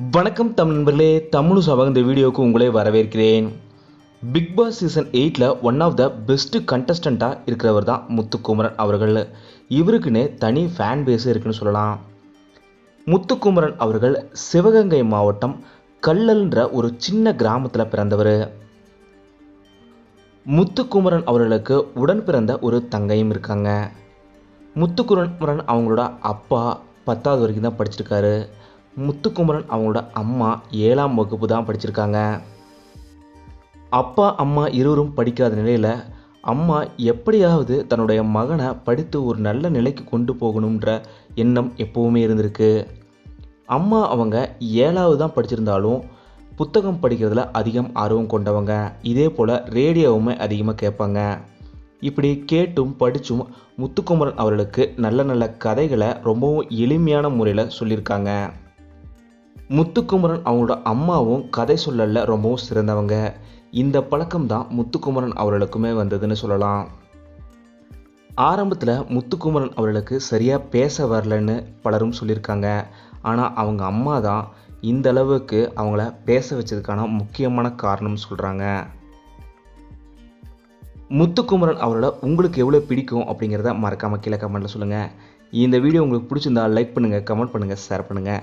வணக்கம் தமிழ் நண்பர்களே தமிழ் சபாக இந்த வீடியோவுக்கு உங்களே வரவேற்கிறேன். பிக் பாஸ் சீசன் எயிட்டில் ஒன் ஆஃப் த பெஸ்ட்டு கண்டஸ்டண்ட்டாக இருக்கிறவர் தான் முத்துக்குமரன் அவர்கள். இவருக்குன்னு தனி ஃபேன் பேஸ் இருக்குன்னு சொல்லலாம். முத்துக்குமரன் அவர்கள் சிவகங்கை மாவட்டம் கல்லல்ன்ற ஒரு சின்ன கிராமத்தில் பிறந்தவர். முத்துக்குமரன் அவர்களுக்கு உடன் பிறந்த ஒரு தங்கையும் இருக்காங்க. முத்துக்குமரன் அவங்களோட அப்பா பத்தாவது வரைக்கும் தான் படிச்சிருக்காரு. முத்துக்குமரன் அவங்களோட அம்மா ஏழாம் வகுப்பு தான் படிச்சிருக்காங்க. அப்பா அம்மா இருவரும் படிக்காத நிலையில் அம்மா எப்படியாவது தன்னுடைய மகனை படித்து ஒரு நல்ல நிலைக்கு கொண்டு போகணுன்ற எண்ணம் எப்போவுமே இருந்திருக்கு. அம்மா அவங்க ஏழாவது தான் படிச்சிருந்தாலும் புத்தகம் படிக்கிறதுல அதிகம் ஆர்வம் கொண்டவங்க. இதே போல் ரேடியோவுமே அதிகமாக கேட்பாங்க. இப்படி கேட்டும் படித்தும் முத்துக்குமரன் அவர்களுக்கு நல்ல நல்ல கதைகளை ரொம்பவும் எளிமையான முறையில் சொல்லியிருக்காங்க. முத்துக்குமரன் அவங்களோட அம்மாவும் கதை சொல்லல ரொம்பவும் சிறந்தவங்க. இந்த பழக்கம் தான் முத்துக்குமரன் அவர்களுக்குமே வந்ததுன்னு சொல்லலாம். ஆரம்பத்தில் முத்துக்குமரன் அவர்களுக்கு சரியாக பேச வரலன்னு பலரும் சொல்லியிருக்காங்க. ஆனால் அவங்க அம்மா தான் இந்த அளவுக்கு அவங்கள பேச வச்சதுக்கான முக்கியமான காரணம் சொல்கிறாங்க முத்துக்குமரன் அவரோட உங்களுக்கு எவ்வளோ பிடிக்கும்? அப்படிங்கிறத மறக்காமல் கீழே கமெண்ட்டில் சொல்லுங்கள் இந்த வீடியோ உங்களுக்கு பிடிச்சிருந்தா லைக் பண்ணுங்கள் கமெண்ட் பண்ணுங்கள் ஷேர் பண்ணுங்கள்